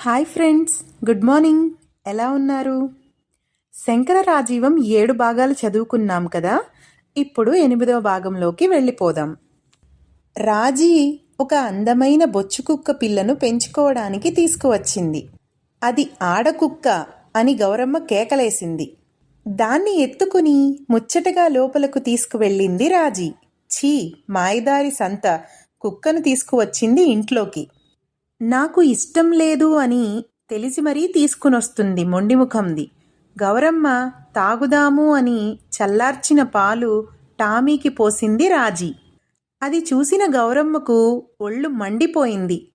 Hi friends good morning. ఎలా ఉన్నారు? శంకర రాజీవం ఏడు భాగాలు చదువుకున్నాం కదా ఇప్పుడు ఎనిమిదవ భాగంలోకి వెళ్ళిపోదాం. రాజీ ఒక అందమైన బొచ్చు కుక్క పిల్లను పెంచుకోవడానికి తీసుకువచ్చింది. అది ఆడకుక్క అని గౌరమ్మ కేకలేసింది. దాన్ని ఎత్తుకుని ముచ్చటగా లోపలకు తీసుకువెళ్ళింది రాజీ. ఛీ మాయదారి సంత కుక్కను తీసుకువచ్చింది ఇంట్లోకి. నాకు ఇష్టం లేదు అని తెలిసి మరీ తీసుకునొస్తుంది మొండిముఖంది. గౌరమ్మ తాగుదాము అని చల్లార్చిన పాలు టామీకి పోసింది రాజీ. అది చూసిన గౌరమ్మకు ఒళ్ళు మండిపోయింది.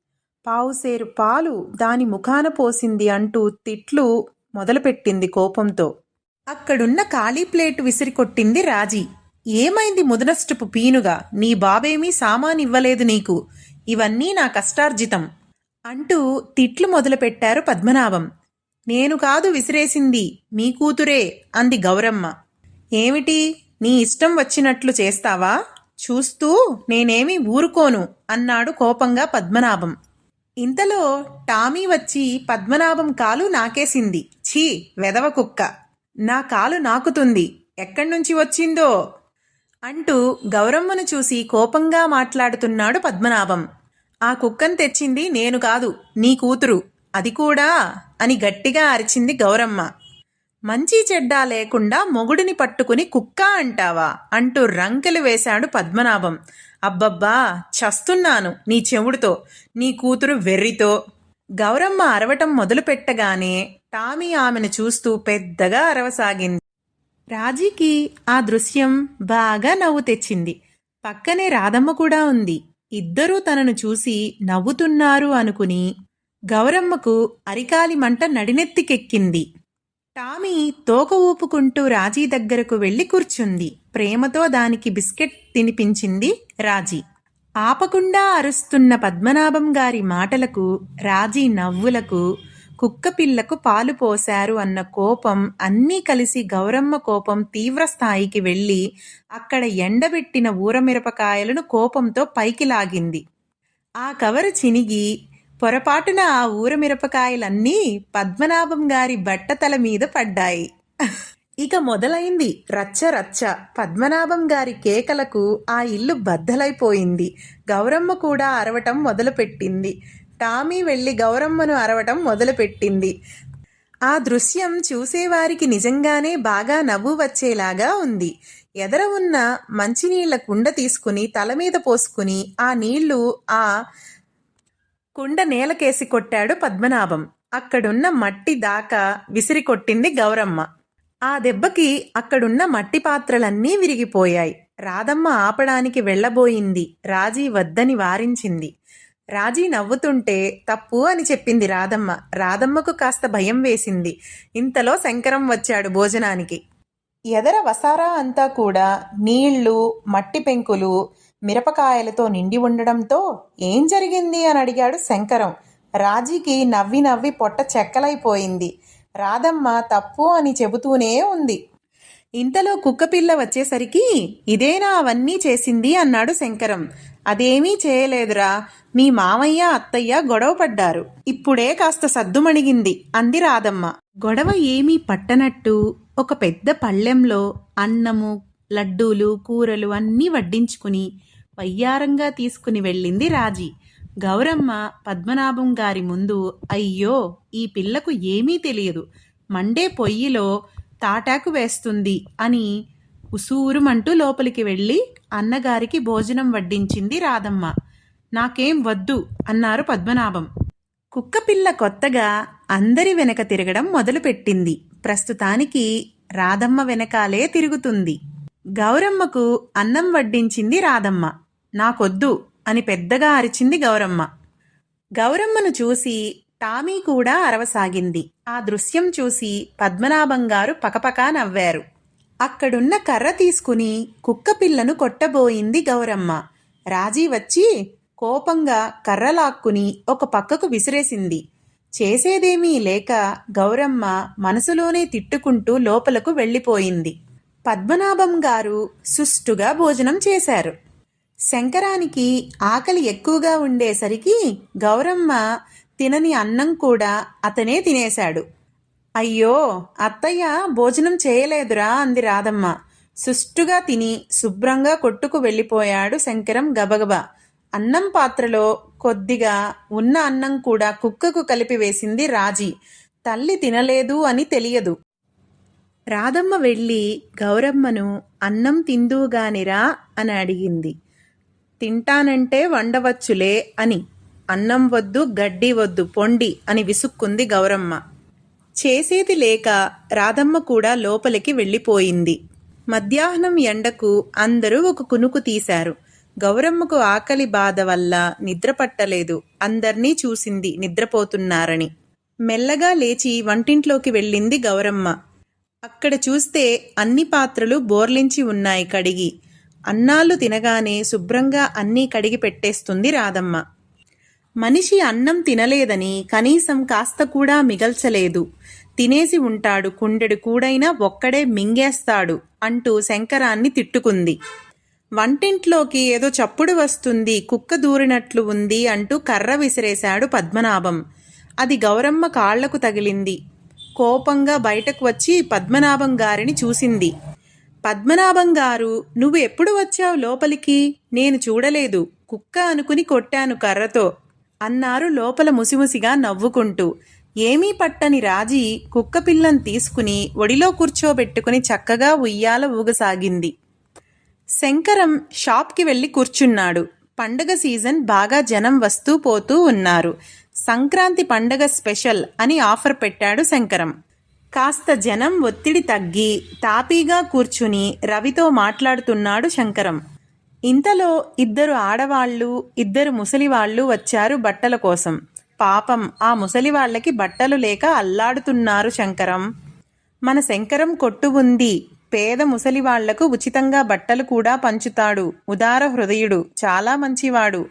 పావుసేరు పాలు దాని ముఖాన పోసింది అంటూ తిట్లు మొదలుపెట్టింది కోపంతో. అక్కడున్న ఖాళీ ప్లేట్ విసిరికొట్టింది రాజీ. ఏమైంది ముదనష్టపు పీనుగా? నీ బాబేమీ సామానివ్వలేదు నీకు. ఇవన్నీ నా కష్టార్జితం. అంటూ తిట్లు మొదలుపెట్టారు పద్మనాభం. నేను కాదు విసిరేసింది మీ కూతురే అంది గౌరమ్మ. ఏమిటి? నీ ఇష్టం వచ్చినట్లు చేస్తావా? చూస్తూ నేనేమి ఊరుకోను అన్నాడు కోపంగా పద్మనాభం. ఇంతలో టామీ వచ్చి పద్మనాభం కాలు నాకేసింది. ఛీ వెదవ కుక్క. నా కాలు నాకుతుంది. ఎక్కడ్నుంచి వచ్చిందో? అంటూ గౌరమ్మను చూసి కోపంగా మాట్లాడుతున్నాడు పద్మనాభం. ఆ కుక్కను తెచ్చింది నేను కాదు నీ కూతురు. అది కూడా అని గట్టిగా అరిచింది గౌరమ్మ. మంచి చెడ్డా లేకుండా మొగుడిని పట్టుకుని కుక్క అంటావా? అంటూ రంకెలు వేశాడు పద్మనాభం. అబ్బబ్బా చస్తున్నాను నీ చెవుడుతో నీ కూతురు వెర్రితో. గౌరమ్మ అరవటం మొదలుపెట్టగానే టామీ ఆమెను చూస్తూ పెద్దగా అరవసాగింది. రాజీకి ఆ దృశ్యం బాగా నవ్వు తెచ్చింది. పక్కనే రాధమ్మ కూడా ఉంది. ఇద్దరూ తనను చూసి నవ్వుతున్నారు అనుకుని గౌరమ్మకు అరికాలి మంట నడినెత్తికెక్కింది. టామీ తోక ఊపుకుంటూ రాజీ దగ్గరకు వెళ్ళి కూర్చుంది. ప్రేమతో దానికి బిస్కెట్ తినిపించింది రాజీ. ఆపకుండా అరుస్తున్న పద్మనాభం గారి మాటలకు రాజీ నవ్వులకు కుక్కపిల్లకు పాలు పోశారు అన్న కోపం అన్నీ కలిసి గౌరమ్మ కోపం తీవ్ర స్థాయికి వెళ్ళి అక్కడ ఎండబెట్టిన ఊరమిరపకాయలను కోపంతో పైకి లాగింది. ఆ కవరు చినిగి పొరపాటున ఆ ఊరమిరపకాయలన్నీ పద్మనాభం గారి బట్టతల మీద పడ్డాయి. ఇక మొదలైంది రచ్చ రచ్చ. పద్మనాభం గారి కేకలకు ఆ ఇల్లు బద్దలైపోయింది. గౌరమ్మ కూడా అరవటం మొదలుపెట్టింది. టామీ వెళ్ళి గౌరమ్మను అరవటం మొదలుపెట్టింది. ఆ దృశ్యం చూసేవారికి నిజంగానే బాగా నవ్వు వచ్చేలాగా ఉంది. ఎదర ఉన్న మంచినీళ్ళ కుండ తీసుకుని తల మీద పోసుకుని ఆ నీళ్ళు ఆ కుండ నేలకేసి కొట్టాడు పద్మనాభం. అక్కడున్న మట్టి దాకా విసిరి కొట్టింది గౌరమ్మ. ఆ దెబ్బకి అక్కడున్న మట్టి పాత్రలన్నీ విరిగిపోయాయి. రాధమ్మ ఆపడానికి వెళ్ళబోయింది. రాజీ వద్దని వారించింది. రాజీ నవ్వుతుంటే తప్పు అని చెప్పింది రాధమ్మ. రాధమ్మకు కాస్త భయం వేసింది. ఇంతలో శంకరం వచ్చాడు భోజనానికి. ఎదర వసారా అంతా కూడా నీళ్ళు మట్టి పెంకులు మిరపకాయలతో నిండి ఉండడంతో ఏం జరిగింది అని అడిగాడు శంకరం. రాజీకి నవ్వి నవ్వి పొట్ట చెక్కలైపోయింది. రాధమ్మ తప్పు అని చెబుతూనే ఉంది. ఇంతలో కుక్కపిల్ల వచ్చేసరికి ఇదేనా అవన్నీ చేసింది? అన్నాడు శంకరం. అదేమీ చేయలేదురా. మీ మామయ్య అత్తయ్య గొడవపడ్డారు ఇప్పుడే కాస్త సద్దుమణిగింది. అంది రాధమ్మ. గొడవ ఏమీ పట్టనట్టు ఒక పెద్ద పళ్ళెంలో అన్నము లడ్డూలు కూరలు అన్నీ వడ్డించుకుని వయ్యారంగా తీసుకుని వెళ్ళింది రాజీ. గౌరమ్మ పద్మనాభం గారి ముందు అయ్యో ఈ పిల్లకు ఏమీ తెలియదు. మండే పొయ్యిలో తాటాకు వేస్తుంది అని ఉసూరుమంటూ లోపలికి వెళ్ళి అన్నగారికి భోజనం వడ్డించింది రాధమ్మ. నాకేం వద్దు అన్నారు పద్మనాభం. కుక్కపిల్ల కొత్తగా అందరి వెనక తిరగడం మొదలుపెట్టింది. ప్రస్తుతానికి రాధమ్మ వెనకాలే తిరుగుతుంది. గౌరమ్మకు అన్నం వడ్డించింది రాధమ్మ. నాకొద్దు అని పెద్దగా అరిచింది గౌరమ్మ. గౌరమ్మను చూసి టామీ కూడా అరవసాగింది. ఆ దృశ్యం చూసి పద్మనాభం గారు పకపకా నవ్వారు. అక్కడున్న కర్ర తీసుకుని కుక్కపిల్లను కొట్టబోయింది గౌరమ్మ. రాజీ వచ్చి కోపంగా కర్ర లాక్కుని ఒక పక్కకు విసిరేసింది. చేసేదేమీ లేక గౌరమ్మ మనసులోనే తిట్టుకుంటూ లోపలకు వెళ్ళిపోయింది. పద్మనాభం గారు సుష్టుగా భోజనం చేశారు. శంకరానికి ఆకలి ఎక్కువగా ఉండేసరికి గౌరమ్మ తినని అన్నం కూడా అతనే తినేశాడు. అయ్యో అత్తయ్య భోజనం చేయలేదురా అంది రాధమ్మ. సుష్టుగా తిని శుభ్రంగా కొట్టుకు వెళ్ళిపోయాడు శంకరం గబగబా. అన్నం పాత్రలో కొద్దిగా ఉన్న అన్నం కూడా కుక్కకు కలిపి వేసింది రాజీ. తల్లి తినలేదు అని తెలియదు. రాధమ్మ వెళ్ళి గౌరమ్మను అన్నం తిందువుగానిరా అని అడిగింది. తింటానంటే వండవచ్చులే అని. అన్నం వద్దు గడ్డి వద్దు పొండి అని విసుక్కుంది గౌరమ్మ. చేసేది లేక రాధమ్మ కూడా లోపలికి వెళ్ళిపోయింది. మధ్యాహ్నం ఎండకు అందరూ ఒక కునుకు తీశారు. గౌరమ్మకు ఆకలి బాధ వల్ల నిద్ర పట్టలేదు. అందర్నీ చూసింది నిద్రపోతున్నారని. మెల్లగా లేచి వంటింట్లోకి వెళ్ళింది గౌరమ్మ. అక్కడ చూస్తే అన్ని పాత్రలు బోర్లించి ఉన్నాయి కడిగి. అన్నాలు తినగానే శుభ్రంగా అన్నీ కడిగి పెట్టేస్తుంది రాధమ్మ. మనిషి అన్నం తినలేదని కనీసం కాస్త కూడా మిగల్చలేదు. తినేసి ఉంటాడు. కుండెడు కూడైనా ఒక్కడే మింగేస్తాడు అంటూ శంకరాన్ని తిట్టుకుంది. వంటింట్లోకి ఏదో చప్పుడు వస్తుంది. కుక్క దూరినట్లు ఉంది అంటూ కర్ర విసిరేశాడు పద్మనాభం. అది గౌరమ్మ కాళ్ళకు తగిలింది. కోపంగా బయటకు వచ్చి పద్మనాభం గారిని చూసింది. పద్మనాభం గారు నువ్వు ఎప్పుడు వచ్చావు లోపలికి? నేను చూడలేదు. కుక్క అనుకుని కొట్టాను కర్రతో అన్నారు లోపల ముసిముసిగా నవ్వుకుంటూ. ఏమీ పట్టని రాజీ కుక్కపిల్లను తీసుకుని ఒడిలో కూర్చోబెట్టుకుని చక్కగా ఉయ్యాల ఊగసాగింది. శంకరం షాప్కి వెళ్ళి కూర్చున్నాడు. పండగ సీజన్ బాగా జనం వస్తూ పోతూ ఉన్నారు. సంక్రాంతి పండగ స్పెషల్ అని ఆఫర్ పెట్టాడు శంకరం. కాస్త జనం ఒత్తిడి తగ్గి తాపీగా కూర్చుని రవితో మాట్లాడుతున్నాడు శంకరం. ఇంతలో ఇద్దరు ఆడవాళ్ళు ఇద్దరు ముసలివాళ్ళు వచ్చారు బట్టల కోసం. పాపం ఆ ముసలివాళ్ళకి బట్టలు లేక అల్లాడుతున్నారు శంకరం. మన శంకరం కొట్టు ఉంది. పేద ముసలివాళ్ళకు ఉచితంగా బట్టలు కూడా పంచుతాడు. ఉదార హృదయుడు చాలా మంచివాడు.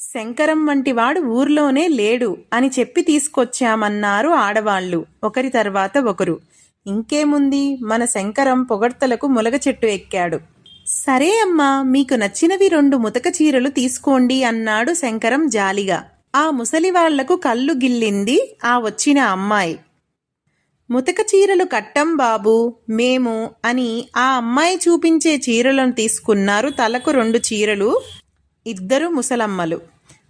శంకరం వంటివాడు ఊర్లోనే లేడు అని చెప్పి తీసుకొచ్చామన్నారు ఆడవాళ్ళు. ఒకరి తర్వాత ఒకరు. ఇంకేముంది? మన శంకరం పొగడ్తలకు ములగ చెట్టు ఎక్కాడు. సరే అమ్మా మీకు నచ్చినవి రెండు ముతక చీరలు తీసుకోండి అన్నాడు శంకరం జాలిగా. ఆ ముసలివాళ్ళకు కళ్ళు గిల్లింది ఆ వచ్చిన అమ్మాయి. ముతక చీరలు కట్టం బాబు మేము అని ఆ అమ్మాయి చూపించే చీరలను తీసుకున్నారు తలకు రెండు చీరలు ఇద్దరు ముసలమ్మలు.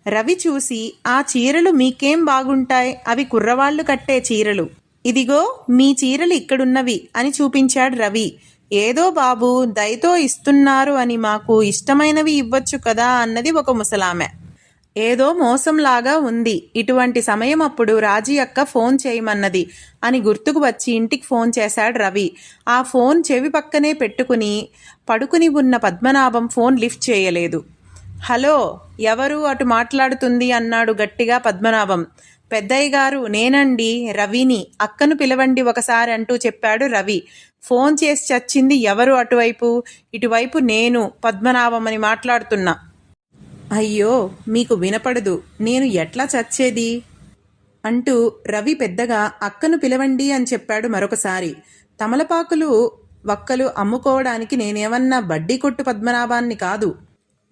రవి చూసి ఆ చీరలు మీకేం బాగుంటాయి? అవి కుర్రవాళ్ళు కట్టే చీరలు. ఇదిగో మీ చీరలు ఇక్కడున్నవి అని చూపించాడు రవి. ఏదో బాబు దయతో ఇస్తున్నారు అని మాకు ఇష్టమైనవి ఇవ్వచ్చు కదా అన్నది ఒక ముసలామె. ఏదో మోసంలాగా ఉంది. ఇటువంటి సమయం అప్పుడు రాజీ అక్క ఫోన్ చేయమన్నది అని గుర్తుకు వచ్చి ఇంటికి ఫోన్ చేశాడు రవి. ఆ ఫోన్ చెవి పక్కనే పెట్టుకుని పడుకుని ఉన్న పద్మనాభం ఫోన్ లిఫ్ట్ చేయలేదు. హలో ఎవరు అటు మాట్లాడుతుంది? అన్నాడు గట్టిగా పద్మనాభం. పెద్దయ్య గారు నేనండి రవిని. అక్కను పిలవండి ఒకసారి అంటూ చెప్పాడు రవి. ఫోన్ చేసి చచ్చింది ఎవరు అటువైపు? ఇటువైపు నేను పద్మనాభం అని మాట్లాడుతున్నా. అయ్యో మీకు వినపడదు. నేను ఎట్లా చచ్చేది? అంటూ రవి పెద్దగా అక్కను పిలవండి అని చెప్పాడు మరొకసారి. తమలపాకులు వక్కలు అమ్ముకోవడానికి నేనేమన్నా బడ్డీ కొట్టు పద్మనాభాన్ని కాదు.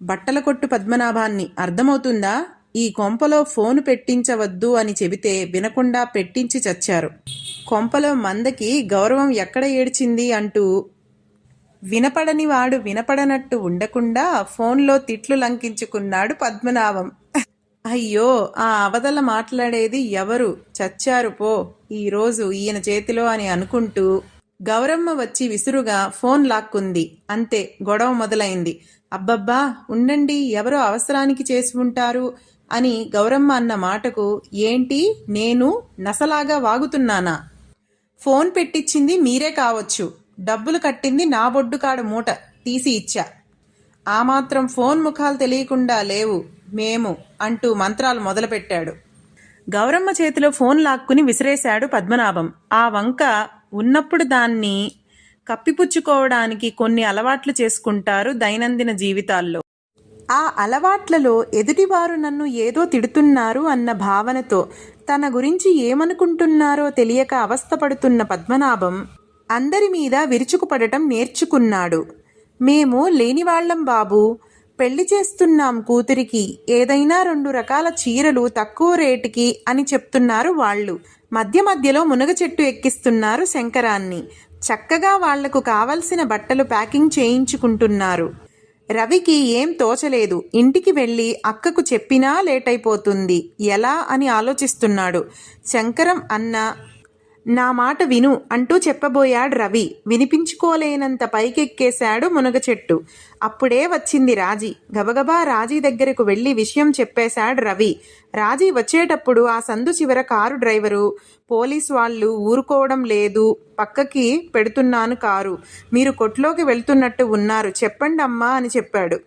బట్టల కొట్టు పద్మనాభాన్ని అర్థమవుతుందా? ఈ కొంపలో ఫోను పెట్టించవద్దు అని చెబితే వినకుండా పెట్టించి చచ్చారు. కొంపలో మందకి గౌరవం ఎక్కడ ఏడ్చింది అంటూ వినపడని వాడు వినపడనట్టు ఉండకుండా ఫోన్లో తిట్లు లంకించుకున్నాడు పద్మనాభం. అయ్యో ఆ అవతల మాట్లాడేది ఎవరు? చచ్చారు పో. ఈరోజు ఈయన చేతిలో అని అనుకుంటూ గౌరమ్మ వచ్చి విసురుగా ఫోన్ లాక్కుంది. అంతే గొడవ మొదలైంది. అబ్బబ్బా ఉండండి ఎవరో అవసరానికి చేసి ఉంటారు అని గౌరమ్మ అన్న మాటకు ఏంటి నేను నసలాగా వాగుతున్నానా? ఫోన్ పెట్టించింది మీరే కావచ్చు. డబ్బులు కట్టింది నా బొడ్డుకాడు మూట తీసి ఇచ్చా. ఆ మాత్రం ఫోన్ ముఖాలు తెలియకుండా లేవు మేము అంటూ మంత్రాలు మొదలుపెట్టాడు. గౌరమ్మ చేతిలో ఫోన్ లాక్కుని విసిరేశాడు పద్మనాభం. ఆ వంక ఉన్నప్పుడు దాన్ని కప్పిపుచ్చుకోవడానికి కొన్ని అలవాట్లు చేసుకుంటారు దైనందిన జీవితాల్లో. ఆ అలవాట్లలో ఎదుటివారు నన్ను ఏదో తిడుతున్నారు అన్న భావనతో తన గురించి ఏమనుకుంటున్నారో తెలియక అవస్థపడుతున్న పద్మనాభం అందరి మీద విరుచుకుపడటం నేర్చుకున్నాడు. మేము లేనివాళ్ళం బాబు పెళ్ళి చేస్తున్నాం కూతురికి. ఏదైనా రెండు రకాల చీరలు తక్కువ రేటుకి అని చెప్తున్నారు వాళ్ళు. మధ్య మధ్యలో మునగ చెట్టు ఎక్కిస్తున్నారు శంకరాన్ని. చక్కగా వాళ్ళకు కావలసిన బట్టలు ప్యాకింగ్ చేయించుకుంటున్నారు. రవికి ఏం తోచలేదు. ఇంటికి వెళ్ళి అక్కకు చెప్పినా లేట్ అయిపోతుంది ఎలా అని ఆలోచిస్తున్నాడు. శంకరం అన్న నా మాట విను అంటూ చెప్పబోయాడు రవి. వినిపించుకోలేనంత పైకెక్కేశాడు మునగ చెట్టు అప్పుడే వచ్చింది రాజీ. గబగబా రాజీ దగ్గరకు వెళ్ళి విషయం చెప్పేశాడు రవి. రాజీ వచ్చేటప్పుడు ఆ సందు చివర కారు డ్రైవరు పోలీస్ వాళ్ళు ఊరుకోవడం లేదు పక్కకి పెడుతున్నాను కారు. మీరు కొట్లోకి వెళ్తున్నట్టు ఉన్నారు చెప్పండి అమ్మా అని చెప్పాడు.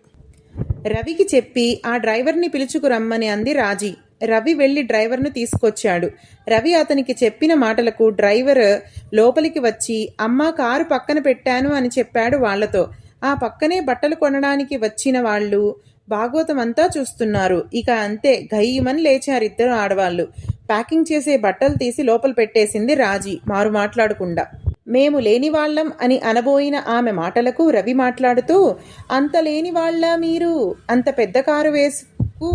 రవికి చెప్పి ఆ డ్రైవర్ని పిలుచుకురమ్మని అంది రాజీ. రవి వెళ్ళి డ్రైవర్ను తీసుకొచ్చాడు. రవి అతనికి చెప్పిన మాటలకు డ్రైవర్ లోపలికి వచ్చి అమ్మ కారు పక్కన పెట్టాను అని చెప్పాడు వాళ్ళతో ఆ పక్కనే బట్టలు కొనడానికి వచ్చిన వాళ్ళు భాగవతం అంతా చూస్తున్నారు. ఇక అంతే గయ్యమని లేచారు ఇద్దరు ఆడవాళ్ళు. ప్యాకింగ్ చేసే బట్టలు తీసి లోపల పెట్టేసింది రాజీ మారు మాట్లాడకుండా. మేము లేని వాళ్ళం అని అనబోయిన ఆమె మాటలకు రవి మాట్లాడుతూ అంత లేని వాళ్ళ మీరు? అంత పెద్ద కారు వేసుకు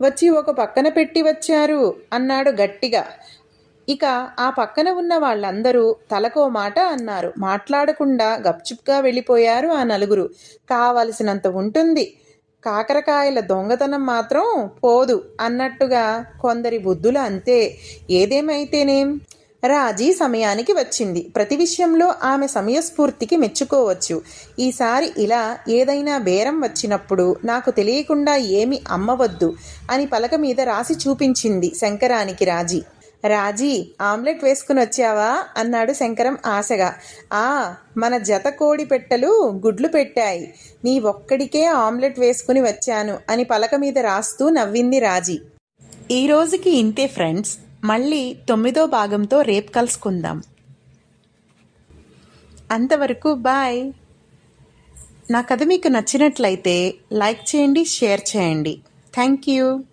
వచ్చి ఒక పక్కన పెట్టి వచ్చారు అన్నాడు గట్టిగా. ఇక ఆ పక్కన ఉన్న వాళ్ళందరూ తలకో మాట అన్నారు. మాట్లాడకుండా గప్చుప్గా వెళ్ళిపోయారు ఆ నలుగురు. కావలసినంత ఉంటుంది. కాకరకాయల దొంగతనం మాత్రం పోదు అన్నట్టుగా కొందరి బుద్ధులు అంతే. ఏదేమైతేనేం? రాజీ సమయానికి వచ్చింది. ప్రతి విషయంలో ఆమె సమయస్ఫూర్తికి మెచ్చుకోవచ్చు. ఈసారి ఇలా ఏదైనా బేరం వచ్చినప్పుడు నాకు తెలియకుండా ఏమి అమ్మవద్దు అని పలక మీద రాసి చూపించింది శంకరానికి రాజీ. రాజీ ఆమ్లెట్ వేసుకుని వచ్చావా? అన్నాడు శంకరం ఆశగా. ఆ మన జత కోడి పెట్టలు గుడ్లు పెట్టాయి. నీ ఒక్కడికే ఆమ్లెట్ వేసుకుని వచ్చాను అని పలక మీద రాస్తూ నవ్వింది రాజీ. ఈ రోజుకి ఇంతే ఫ్రెండ్స్. మళ్ళీ తొమ్మిదో భాగంతో రేపు కలుసుకుందాం. అంతవరకు బాయ్. నా కథ మీకు నచ్చినట్లయితే లైక్ చేయండి షేర్ చేయండి. Thank you.